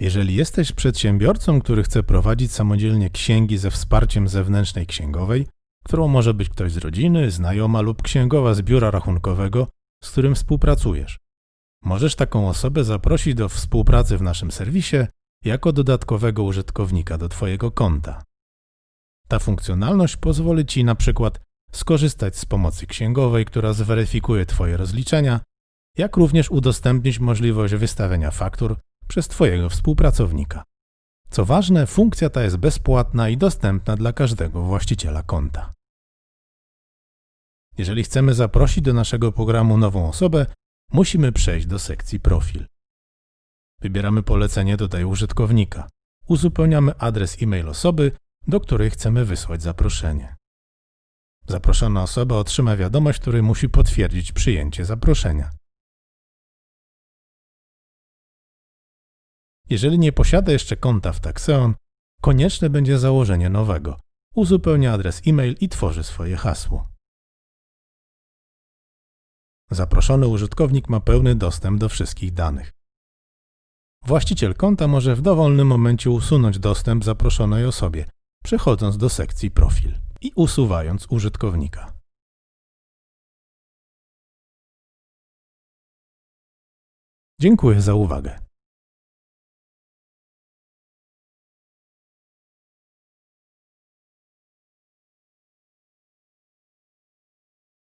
Jeżeli jesteś przedsiębiorcą, który chce prowadzić samodzielnie księgi ze wsparciem zewnętrznej księgowej, którą może być ktoś z rodziny, znajoma lub księgowa z biura rachunkowego, z którym współpracujesz, możesz taką osobę zaprosić do współpracy w naszym serwisie jako dodatkowego użytkownika do Twojego konta. Ta funkcjonalność pozwoli Ci na przykład skorzystać z pomocy księgowej, która zweryfikuje Twoje rozliczenia, jak również udostępnić możliwość wystawiania faktur przez Twojego współpracownika. Co ważne, funkcja ta jest bezpłatna i dostępna dla każdego właściciela konta. Jeżeli chcemy zaprosić do naszego programu nową osobę, musimy przejść do sekcji Profil. Wybieramy polecenie Dodaj użytkownika. Uzupełniamy adres e-mail osoby, do której chcemy wysłać zaproszenie. Zaproszona osoba otrzyma wiadomość, której musi potwierdzić przyjęcie zaproszenia. Jeżeli nie posiada jeszcze konta w Taxeon, konieczne będzie założenie nowego. Uzupełnia adres e-mail i tworzy swoje hasło. Zaproszony użytkownik ma pełny dostęp do wszystkich danych. Właściciel konta może w dowolnym momencie usunąć dostęp zaproszonej osobie, przechodząc do sekcji Profil i usuwając użytkownika. Dziękuję za uwagę.